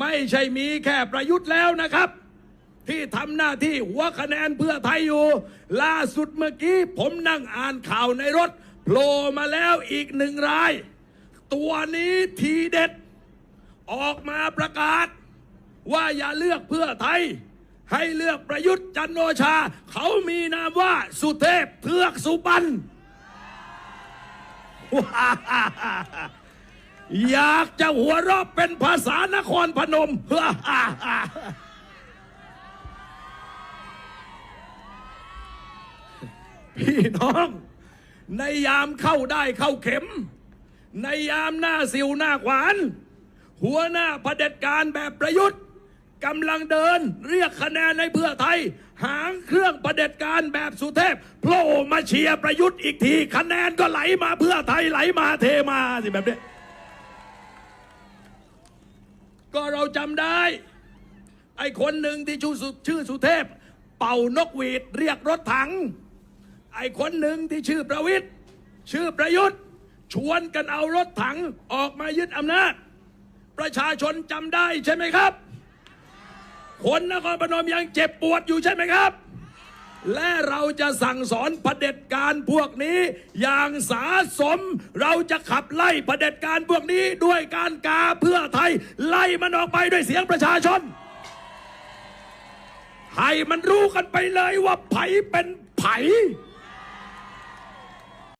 ไม่ใช่มีแค่ประยุทธ์แล้วนะครับ ที่ทำหน้าที่หัวคะแนนเพื่อไทยอยู่ ล่าสุดเมื่อกี้ผมนั่งอ่านข่าวในรถโผล่มาแล้วอีกหนึ่งราย ตัวนี้ทีเด็ด ออกมาประกาศ ว่าอย่าเลือกเพื่อไทย ให้เลือกประยุทธ์จันโอชา เขามีนามว่าสุเทพเทือกสุบรรณ อยากจะหัวเราะเป็นภาษานครพนม พี่น้อง ในยามเข้าได้เข้าเข็ม ในยามหน้าสิวหน้าขวาน หัวหน้าเผด็จการแบบประยุทธ์กำลังเดินเรียกคะแนนในเพื่อไทย หางเครื่องเด็จการแบบสุเทพโผล่มาเชียร์ประยุทธ์อีกที คะแนนก็ไหลมาเพื่อไทยไหลมาเทมาสิแบบนี้ ก็เราจำได้ ไอ้คนหนึ่งที่ชื่อสุชื่อสุเทพ เป่านกหวีดเรียกรถถัง ไอ้คนหนึ่งที่ชื่อประวิทย์ชื่อประยุทธ์ ชวนกันเอารถถังออกมายึดอำนาจ ประชาชนจำได้ใช่ไหมครับ คนนครพนมยังเจ็บปวดอยู่ใช่ไหมครับ และเราจะสั่งสอนเผด็จการพวกนี้ อย่างสาสม เราจะขับไล่เผด็จการพวกนี้ด้วยการกาเพื่อไทย ไล่มันออกไปด้วยเสียงประชาชน ให้มันรู้กันไปเลยว่าไผเป็นไผ